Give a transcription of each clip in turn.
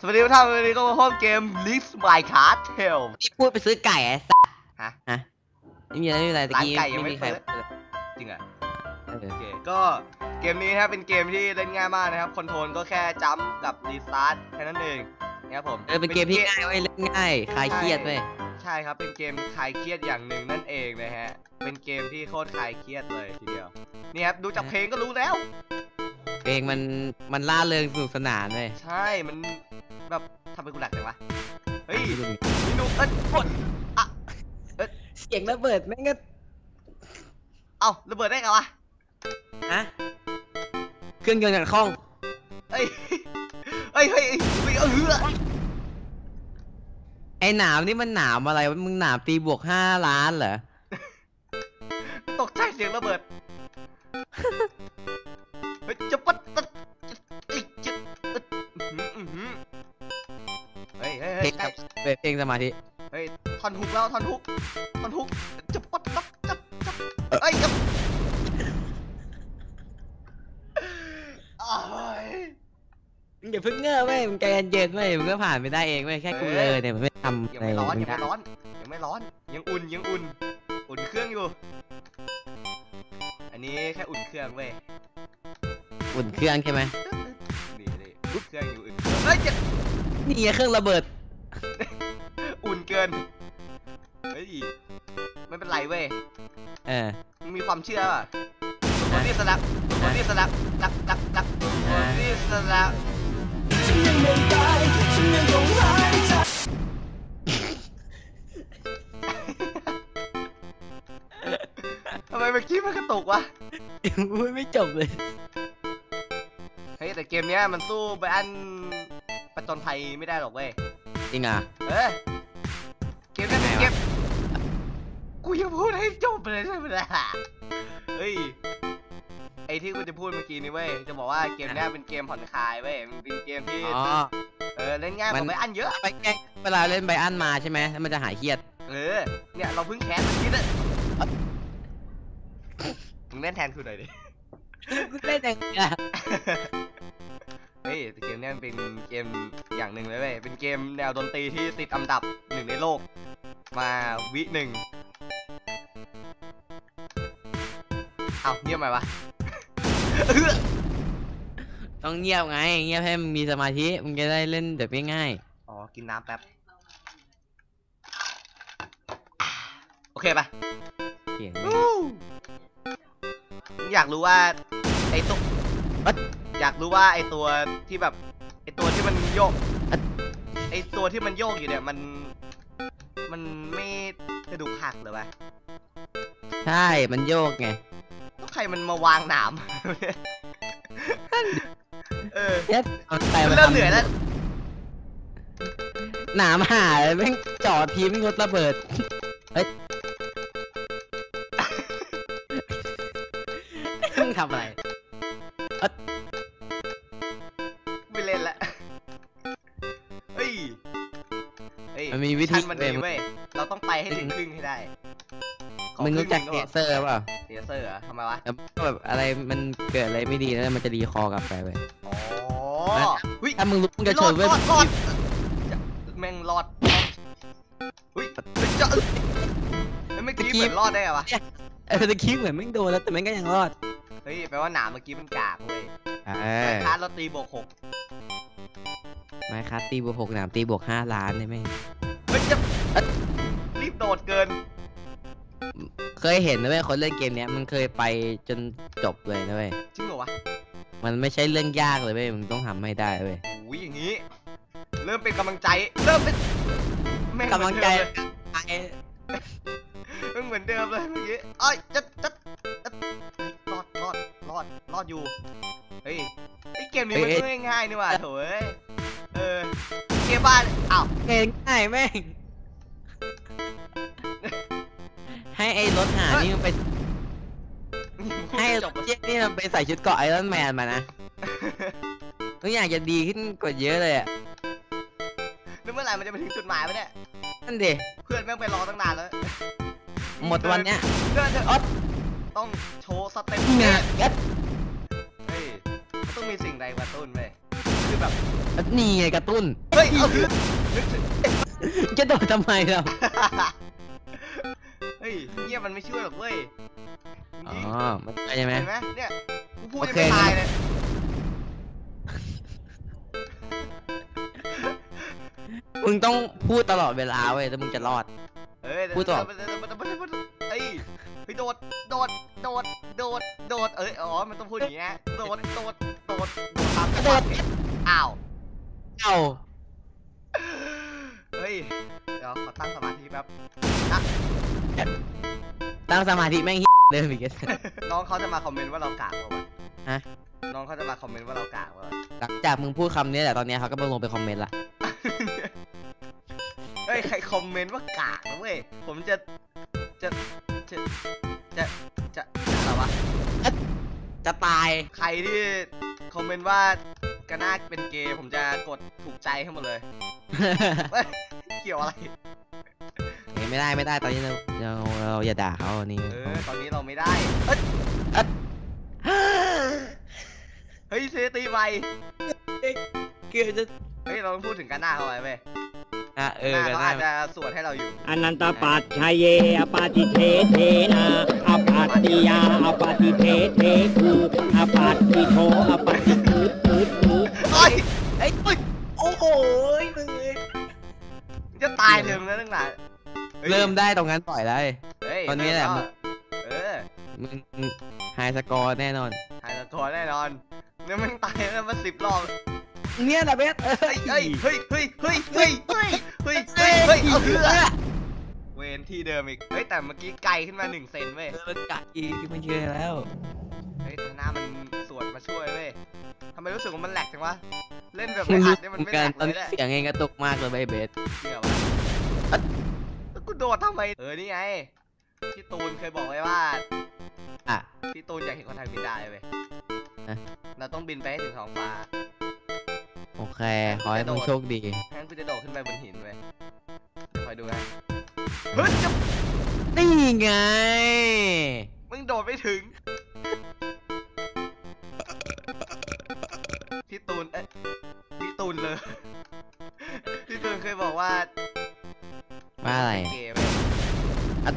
สวัสดีทุกท่านวันนี้ก็มาพบเกม l i f t My Card Tale ที่พูดไปซื้อไก่ไอ้สัสฮะ ฮะไม่มีอะไรไม่มีอะไรตะกี้ร้านไก่ยังไม่มีใครเปิดจริงเหรอะเออโอเคก็เกมนี้นะครับเป็นเกมที่เล่นง่ายมากนะครับคอนโทรลก็แค่จัมป์กับรีสตาร์ทแค่นั้นเองนะครับผมเออเป็นเกมที่ง่ายเว้ยเล่นง่ายคลายเครียดเว้ยใช่ครับเป็นเกมคลายเครียดอย่างหนึ่งนั่นเองนะฮะเป็นเกมที่โคตรคลายเครียดเลยทีเดียวนี่ครับดูจากเพลงก็รู้แล้ว เพลงมันมันล่าเริงสนุกสนานเว้ยใช่มัน แบบทำเป็นกูหนักจังวะ เฮ้ยดูดิพี่หนุ่มเอ้ยกดเสียงระเบิดแม่งก็เอ้าระเบิดได้ไงวะ ฮะเครื่องยนต์กันคล่องเฮ้ยเฮ้ยเฮ้ยเฮ้ยเฮ้ยเออไอ้หนามนี่มันหนามอะไรวะมึงหนามตีบวกห้าล้านเหรอ ตกใจเสียงระเบิด เฮ้ยงครับเพลงสมาธิ เฮ้ยท่อนฮุกแล้วท่อนฮุกท่อนฮุกจะปัดตัดจับจับเอ้ยจับอ้ายมึงอย่าเพิ่งเงอเว้ยมึงใจเย็นๆเว้ยมึงก็ผ่านไปได้เองเว้ยแค่กูเลอเนี่ยมันไม่ทำยังอะไรไม่ร้อนมึยังได้ไม่ร้อนยังไม่ร้อนยังอุ่นยังอุ่น อุ่นเครื่องอยู่ อันนี้แค่อุ่นเครื่องเว้ยอุ่นเครื่องใช่ไหมนี่นี่อุ่นเครื่องอยู่อุ่นเครื่องเฮ้ยจะนี่ไงเครื่องระเบิดอุ่นเกิน เฮ้ยไม่เป็นไรเว้ย เออมึงมีความเชื่อป่ะคนที่สลับคนที่สลับลับลับลับคนที่สลับทำไมเมื่อกี้มันกระตุกวะพูดไม่จบเลย เฮ้ยแต่เกมเนี้ยมันสู้ไบอันประจนภัยไม่ได้หรอกเว้ย จริงอะเออ เกมเนี้ยเป็นเกมกูยังพูดให้จบเลยใช่ไหมล่ะเฮ้ยไอที่กูจะพูดเมื่อกี้นี่เว้ยจะบอกว่าเกมเนี้ยเป็นเกมผ่อนคลายเว้ยมันเป็นเกมที่อ๋อเออเล่นง่ายกมัว่านไบอันเยอะไปแกล้งเวลาเล่นไบอันมาใช่ไหมแล้วมันจะหายเครียด เออเนี่ยเราเพิ่งแคสเมื่อกี้เนี่ยมึงเล่นแทนกูหน่อยดิเล่นยังไงเฮ้ยแต่เกมเนี้ยมันเป็นเกมอย่างหนึ่งเลยเว้ยเป็นเกมแนวดนตรีที่ติดอันดับหนึ่งในโลก มาวิหนึ่งเอาเงียบไหมวะต้องเงียบไง เงียบให้มันมีสมาธิมึงจะได้เล่นแบบง่ายอ๋อ กินน้ำแป๊บ โอเคปะๆเสียงอยากรู้ว่าไอตัวเอ้ยอยากรู้ว่าไอตัวที่แบบไอตัวที่มันโยกไอตัวที่มันโยกอยู่เนี่ยมัน มันไม่กระดูกหักเหรอวะใช่ มันโยกไงต้องใครมันมาวางหนาม เออเย็ดเอาไปมันมาเริ่มทำเหนื่อยแล้ว หนามหาเลยแม่งจอดทีมงดระเบิด เฮ้ย มึงทำอะไร ยมันมีวิธีชั้นมันดีเว้ย เราต้องไปให้ถึงครึ่งให้ได้ขอมึงรู้จักคเทรึ่งหนึ่งเซอร์เปล่าเทเซอร์เหรอทำไมวะ แล้วแบบอะไรมันเกิดอะไรไม่ดีแล้วมันจะรีคอร์กลับไปเว้ยอ๋อแล้วหุ้ยถ้ามึงรู้มึงจะรเชิอดญเว้ยรอดรอดจะแม่งรอดหุ้ยเฮ้ยจะเฮ้ยเมื่อกี้เหมือนรอดได้ไงวะ เออตะกี้เหมือนแม่งโดนแล้วแต่แม่งก็ยังรอดเฮ้ยแปลว่าหนามเมื่อกี้มันกากเว้ยเอแต่อคาร์ดเราตีบวกหกไม้คัสตีบวกหกหนามตีบวกห้าล้านเนี่ยแม่งเฮ้ย จะรีบโดดเกิน เคยเห็นนะเว้ยคนเล่นเกมเนี้ยมันเคยไปจนจบเลยนะเว้ยจริงเหรอวะมันไม่ใช่เรื่องยากเลยเว้ยมึงต้องทำให้ได้เว้ยโอ้ยอย่างนี้ เริ่มเป็นกำลังใจ เริ่มเป็นแม่งกำลังใจเหมือนเดิมเลยไอ้แม่งเหมือนเดิมเลยเมื่อกี้เอ้ยจะจะจะรอดรอดรอดรอดอยู่ เฮ้ยไอเกมนี้มันก็ง่ายๆนี่หว่าโถเอ้ยเออ เกมบ้านอ้าวเก่งง่ายแม่ง ให้ไอ้รถหานี่มันไป ให้จรบถเจี๊ยนี่มันไปใส่ชุดเกราะไอรอนแมนมานะ ทุกอย่างจะดีขึ้นกว่าเยอะเลยอะนึกเมื่อไหร่มันจะไปถึงจุดหมายปะเนี่ย นั่นดิ เพื่อนแม่งไปรอตั้งนานแล้ว หมดวันเนี้ยเดินเถอะอ๊อดต้องโชว์สเต็ปเนี่ยเนี่ยยัดเฮ้ยมันต้องมีสิ่งใดกระตุ้นเว้ย คือคือแบบนี่ไงกระตุ้นเฮ้ยเอาคือนึกถึงจะโดดทำไมเราเฮ้ยเงียบมันไม่ช่วยหรอกเว้ยจอ๋ริงอมันใช่ไหมเห็นไหมเนี่ยกูพูดโอยังเคไม่ตายเลยมึงต้องพูดตลอดเวลาเว้ยแล้วมึงจะรอดเอ้ยพูดต่อเอ้ยเฮ้ยโดด โดด โดด โดด โดด เอ้ย อ๋อ มันต้องพูดอย่างเงี้ย โดด โดด โดด โดดตามจังหวะ อ้าวเอ้าเฮ้ย เดี๋ยวขอตั้งสมาธิแป๊บตั้งสมาธิแม่งเดิมอีกน้องเขาจะมาคอมเมนต์ว่าเรากากเปล่าวะฮะ น้องเขาจะมาคอมเมนต์ว่าเรากากเปล่าวะหลังจากมึงพูดคำนี้แหละตอนเนี้ยเขาก็มาลงไปคอมเมนต์ละเฮ้ย ใครคอมเมนต์ว่ากากนะเว้ย ผมจะ จะ จะ จะ จะอะไรวะ จะตาย ใครที่คอมเมนต์ว่า กระนาคเป็นเกย์ผมจะกดถูกใจให้หมดเลยเฮ้ยเกี่ยวอะไรเฮ้ยไม่ได้ไม่ได้ตอนนี้เราเราเราอย่าด่าเขาอันนี้เออตอนนี้เราไม่ได้เอ้ยเฮ้ยเซตีไปเกือบจะเฮ้ยเราต้องพูดถึงกันหน้าเขาไว้เว้ยอะเอหอน้ากันเขาได้อาจจะสวดให้เราอยู่อนันตปัจชยเยอปาติเทเทนาอปัตติยาอปาติเทเทคืออปัตติโทอปาติพืดพืดพืดเฮ้ ยเอ้ยเอ้ยโอ้โหมึงเอ้ยจะตายเถอะมึงนะตั้งนานฮ้ยเริ่มได้ตรงนั้นปล่อยได้เฮ้ยตอนนี้แหละเริ่มึมงเออมึงไฮสกอร์แน่นอนหายตัวแน่นอนเนี่ยมันตายแล้วมาสิบรอบเนี่ยนะเบสเอ้ยเฮ้ยเฮ้ยเฮ้ยเฮ้ยเฮ้ยเฮ้ยเฮ้ยเฮ้ยเฮ้ยเอาเถอะเวนที่เดิมอีกเฮ้ยแต่เมื่อกี้ไกลขึ้นมาหนึ่งเซนเว้ยเออกัดอีกไม่เชื่อแล้ว ทำไมรู้สึกว่ามันแหลกจังวะ เล่นแบบมึไม่งอัรู้ดเนี่ยมันเหมือไม่นแหกัลนกตอนเลยนี้แหละเสียงเองกระตุกมากเลยเบส เชื่อวะแล้วกูโดดทำไม เออ นี่ไง พี่ตูนเคยบอกไว้ว่า อะ พี่ตูนอยากเห็นคนไทยบินได้เว้ยฮะ เราต้องบินไปให้ถึงท้องฟ้า โอเค ขอให้มึงโชคดี งั้นกูจะโดดขึ้นไปบนหินเว้ยเดี๋ยวคอยดูนะเฮ้ยจะนี่ไง มึงโดดไม่ถึง พี่ตูนเอ๊ะพี่ตูนเลย พี่ตูนเคยบอกว่าว่าอะไรเกย์เว้ยอะ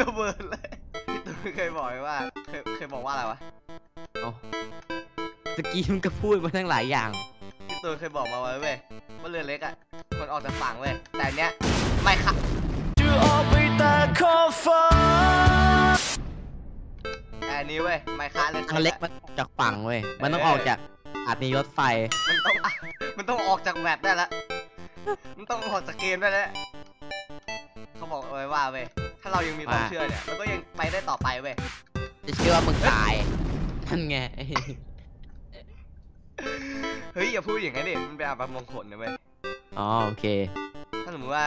ระเบิดเลยพี่ตูนเคยบอกไว้ว่าเคยเคยบอกว่าอะไรวะเอาตะกี้มึงก็พูดมาทั้งหลายอย่างพี่ตูนเคยบอกมาไว้เว้ยว่าเรือเล็กอะมันออกจากฝั่งเว้ยแต่อันเนี้ยไม่ค่ะแต่อันนี้เว้ยไม่ค่ะเลยทางเล็กมันออกจากฝั่งเว้ยมันต้องออกจาก อาจมีรถไฟ มันต้องอะมันต้องออกจากแมปได้แล้วมันต้องออกจากเกมได้แล้วเขาบอกไว้ว่าเว้ยถ้าเรายังมีความว่า เชื่อเนี่ยเราก็ยังไปได้ต่อไปเว้ยจะเชื่อว่ามึงตายนั่นไง เฮ้ยอย่าพูดอย่างนั้นดิมันเป็นอาบัติมงคลนะเว้ยอ๋อโอเค ถ้าสมมติว่า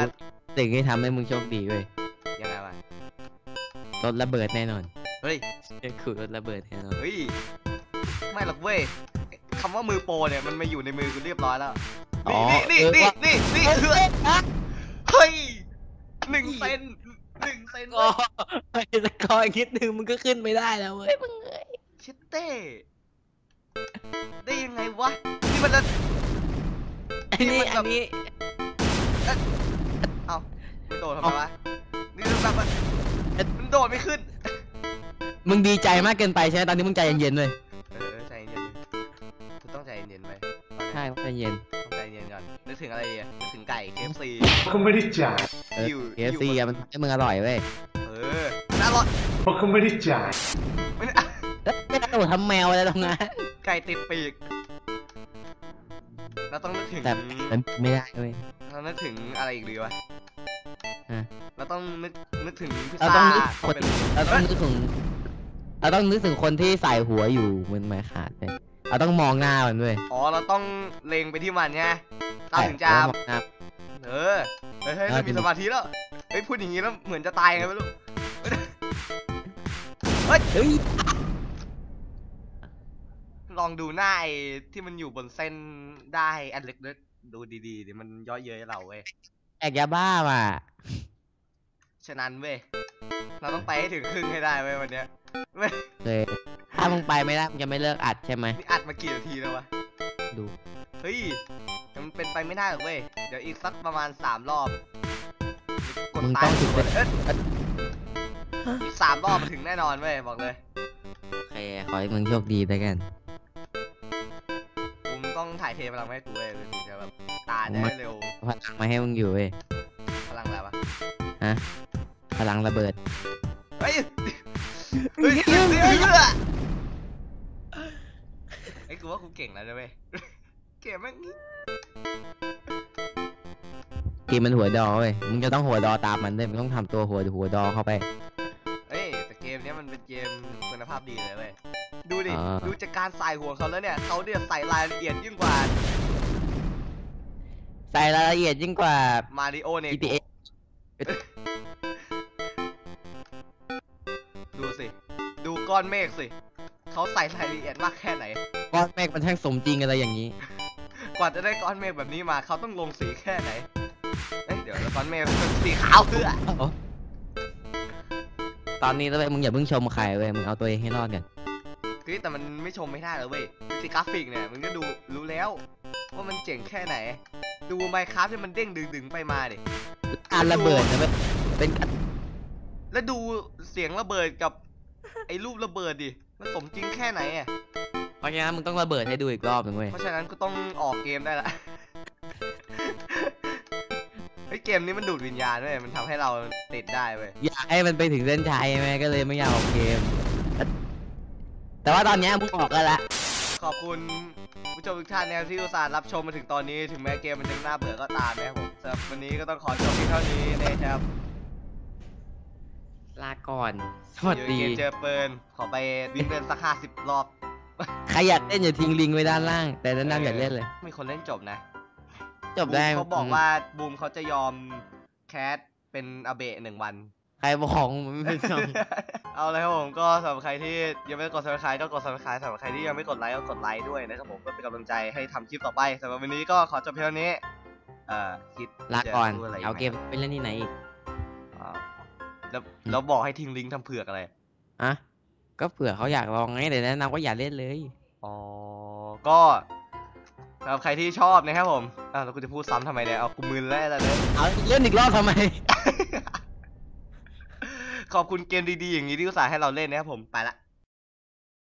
สิ่งที่ทำให้มึงโชคดีเว้ยยังไงวะรถระเบิดแน่นอนเฮ้ย คือรถระเบิดแน่นอน เฮ้ยไม่หรอกเว้ย คำว่ามือโปรเนี่ยมันมาอยู่ในมือกูเรียบร้อยแล้วอ๋อนี่นี่เออนี่ว่านี่นี่เฮ้ยคือเฮ้ยอะเฮ้ยหนึ่งเซนหนึ่งเซนก็เว้ยไอ้สกอร์อีกนิดนึงมึงก็ขึ้นไม่ได้แล้วเว้ยมึงเอ้ยชิตเต้ได้ยังไงวะนี่มันละอันนี้นี่มันแบบอันนี้เอ้ามันโดดทำไมวะนี่มันแบบว่ามันโดดไม่ขึ้น มึงดีใจมากเกินไปใช่ไหมตอนนี้มึงใจเย็นๆเลย เย็นต้องใจเย็นก่อนนึกถึงอะไรดีอะนึกถึงไก่ KFC เขาไม่ได้จ่ายเอออยู่เคฟซีอยู่บนมันทำให้มึงอร่อยเว้ยเออน่าอร่อยเพราะเขาไม่ได้จ่ายมันแล้วไม่กระโดดทำแมวอะไรตรงนั้นไก่ติดปีกเราต้องนึกถึง แต่มันไม่ได้เว้ย เรานึกถึงอะไรอีกดีวะฮะ เราต้องนึกนึกถึงพิซเราซ่าต้องนึกคนเป็นเราต้องนึกถึงเราต้องนึกถึงคนที่ใส่หัวอยู่บนไม้ขาดเลย เราต้องมองหน้ามันด้วยอ๋อเราต้องเล็งไปที่มันไงเราถึงจะใช่เรามองหน้าเออเฮ้ยเฮ้ยเราเรามีถึงสมาธิแล้วเฮ้ยพูดอย่างนี้แล้วเหมือนจะตายไงไม่รู้เฮ้ยเฮ้ยลองดูหน้าไอ้ที่มันอยู่บนเส้นได้อันเล็กๆดูดีๆดิมันเย่อเย้ยเราเว้ยแอกยาบ้าว่ะฉะนั้นเว้ยเราต้องไปให้ถึงครึ่งให้ได้เว้ยวันเนี้ยเว้ยเลย ถ้ามึงไปไม่ได้มึงจะไม่เลิกอัดใช่ไหมนี่อัดมากี่นาทีแล้ววะ ดูเฮ้ยมันเป็นไปไม่ได้หรอกเว้ย เดี๋ยวอีกสักประมาณสามรอบกดมึงตาต้ยองถึงหมเป็ดนเอ้ยอีกสามรอบมันถึงแน่นอนเว้ยบอกเลยโอเคขอให้มึงโชคดีแล้วกัน กูต้องถ่ายเทพลังมาให้กูเว้ยถึงจะแบบตายได้เร็วพลังมาให้มึงอยู่เว้ยพลังอะไรวะ พลังระเบิด เฮ้ยเฮ้ยเฮ้ยเฮ้ยเฮ้ยไอ้ย กูว่ากูเก่งแล้วนะเว้ยเก่งแม่งงี้เกมมันหัวดอเว้ยมึงจะต้องหัวดอตามมันด้วยมึงต้องทำตัวหัวหัวดอเข้าไปเอ้ยแต่เกมเนี้ยมันเป็นเกมคุณภาพดีเลยเว้ยดูดิอ่า ดูจากการใส่หัวเขาแล้วเนี่ยเขาเนี่ยใส่รายละเอียดยิ่งกว่าใส่รายละเอียดยิ่งกว่า มาริโอเน GTA ดูสิ ดูก้อนเมฆสิ เขาใส่รายละเอียดมากแค่ไหน ก้อนเมฆมันทั้งสมจริงอะไรอย่างนี้ กว่าจะได้ก้อนเมฆแบบนี้มาเขาต้องลงสีแค่ไหนเอ้ยเดี๋ยวแล้วก้อนเมฆเป็นสีขาวเพื่อตอนนี้แล้วเว้ยมึงอย่าเพิ่งชมใครเว้ยมึงเอาตัวเองให้รอดกันเฮ้ยแต่มันไม่ชมไม่ได้เลยเว้ยสีกราฟิกเนี่ยมึงก็ดูรู้แล้ว ว่ามันเจ๋งแค่ไหน ดูไมค์ครับที่มันเด้งดึงๆไปมาดิการระเบิดนะเว้ยเป็นการแล้วดูเสียงระเบิดกับไอ้รูประเบิดดิ มันสมจริงแค่ไหนอะ เพราะฉะนั้นมึงต้องระเบิดให้ดูอีกรอบหนึ่งเว้ย เพราะฉะนั้นก็ต้องออกเกมได้ละ เฮ้ยเกมนี้มันดูดวิญญาณด้วยมันทำให้เราติดได้เว้ย อยากให้มันไปถึงเส้นชัยไหมก็เลยไม่อยากออกเกม แต่ว่าตอนเนี้ยมึงออกกันละ ขอบคุณผู้ชมทุกท่านนะครับที่อุตส่าห์รับชมมาถึงตอนนี้ ถึงแม้เกมมันจะน่าเบื่อก็ตามนะครับผมสำหรับวันนี้ก็ต้องขอจบเพียงเท่านี้นะครับ ลาก่อน สวัสดีเกมเจอเปิลขอไปวิ่งเล่นสักห้าสิบรอบ ใครอยากเล่นอย่าทิ้งลิงก์ไว้ด้านล่าง แต่แนะนำอย่าเล่นเลยมีคนเล่นจบนะ จบได้บูมเขาบอกว่าบูมเขาจะยอมแคสเป็นอเบะหนึ่งวัน ใครบอกมึงไม่ชอบเอาเลยครับผมก็สำหรับใครที่ยังไม่ได้กด subscribe ก็กด subscribe สำหรับใครที่ยังไม่กดไลค์ก็กดไลค์ด้วยนะครับผมก็เป็นกำลังใจให้ทำคลิปต่อไปสำหรับวันนี้ก็ขอจบเพียงเท่านี้ เอ่อคิดลาก่อนจะพูดะไรไหเอาเกมไปเล่นที่ไหนอีกอ่า แล้วแล้วบอกให้ทิ้งลิงก์ทำเผือกอะไรอะก็เผื่อเขาอยากลองไงแต่แนะนำว่าอย่าเล่นเลย อ๋อก็สำหรับใครที่ชอบนะครับผมอ้าวแล้วกูจะพูดซ้ำทำไมเนี่ยเอากูมึนแล้วอะไรเลยเอาเล่นอีกรอบทำไม ขอบคุณเกมดีๆอย่างนี้ที่อุตส่าห์ให้เราเล่นนะครับผมไปละ